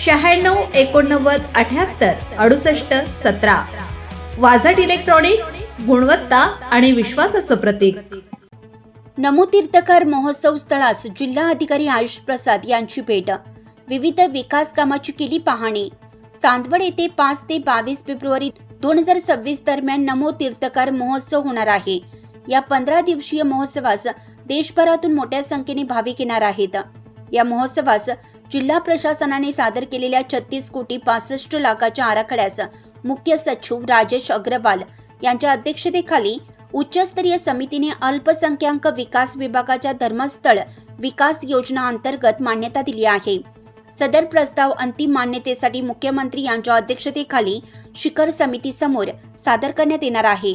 शहाण्णव एकोणनव्वद अठ्याहत्तर अडुसष्ट सतरा. वाझट इलेक्ट्रॉनिक्स गुणवत्ता आणि विश्वासाचं प्रतीक. नमो तीर्थकार महोत्सव स्थळास जिल्हा अधिकारी आयुष प्रसाद यांची भेट. विविध विकास कामाची केली पाहणी. चांदवड येथे पाच ते बावीस फेब्रुवारी दोन हजार सव्वीस दरम्यान नमो तीर्थकार महोत्सव होणार आहे. या पंधरा दिवसीय महोत्सवास देशभरातून मोठ्या संख्येने भाविक येणार आहेत. या महोत्सवास जिल्हा प्रशासनाने सादर केलेल्या छत्तीस कोटी पासष्ट लाखाच्या आराखड्यास मुख्य सचिव राजेश अग्रवाल यांच्या अध्यक्षतेखाली उच्चस्तरीय समितीने अल्पसंख्याक विकास विभागाच्या धर्मस्थळ विकास योजना अंतर्गत मान्यता दिली आहे. सदर प्रस्ताव अंतिम मान्यतेसाठी मुख्यमंत्री यांच्या अध्यक्षतेखाली शिखर समितीसमोर सादर करण्यात येणार आहे.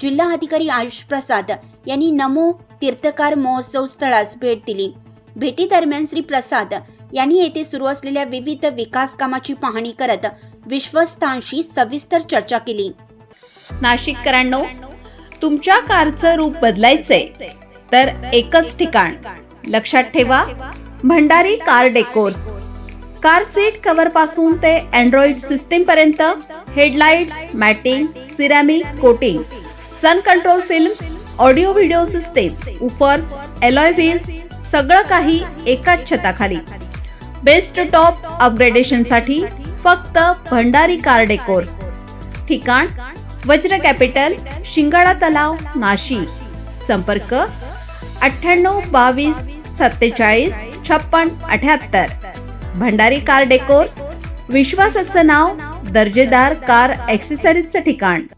जिल्हा अधिकारी आयुष प्रसाद यांनी नमो तीर्थकार महोत्सव स्थळास भेट दिली. भेटीदरम्यान श्री प्रसाद यांनी येथे सुरू असलेल्या विविध विकास कामाची पाहणी करत विश्वस्तांशी सविस्तर चर्चा केली. नाशिककरांनो तुमच्या कारचं रूप बदलायचंय तर एकच ठिकाण. लक्षात ठेवा Bhandari car decors. Car seat कव्हरपासून ते अँड्रॉइड सिस्टीम पर्यंत headlights matting ceramic coating sun control films audio video system woofers alloy wheels सगळं काही एकाच छताखाली. बेस्ट टॉप अपग्रेडेशनसाठी फक्त भंडारी कार डेकोर्स. ठिकाण वज्र कॅपिटल शिंगाडा तलाव नाशिक. संपर्क अठ्ठ्याण्णव बावीस सत्तेचाळीस छप्पन अठ्याहत्तर. भंडारी कार डेकोर्स विश्वासाचं नाव दर्जेदार कार ॲक्सेसरीजचं ठिकाण.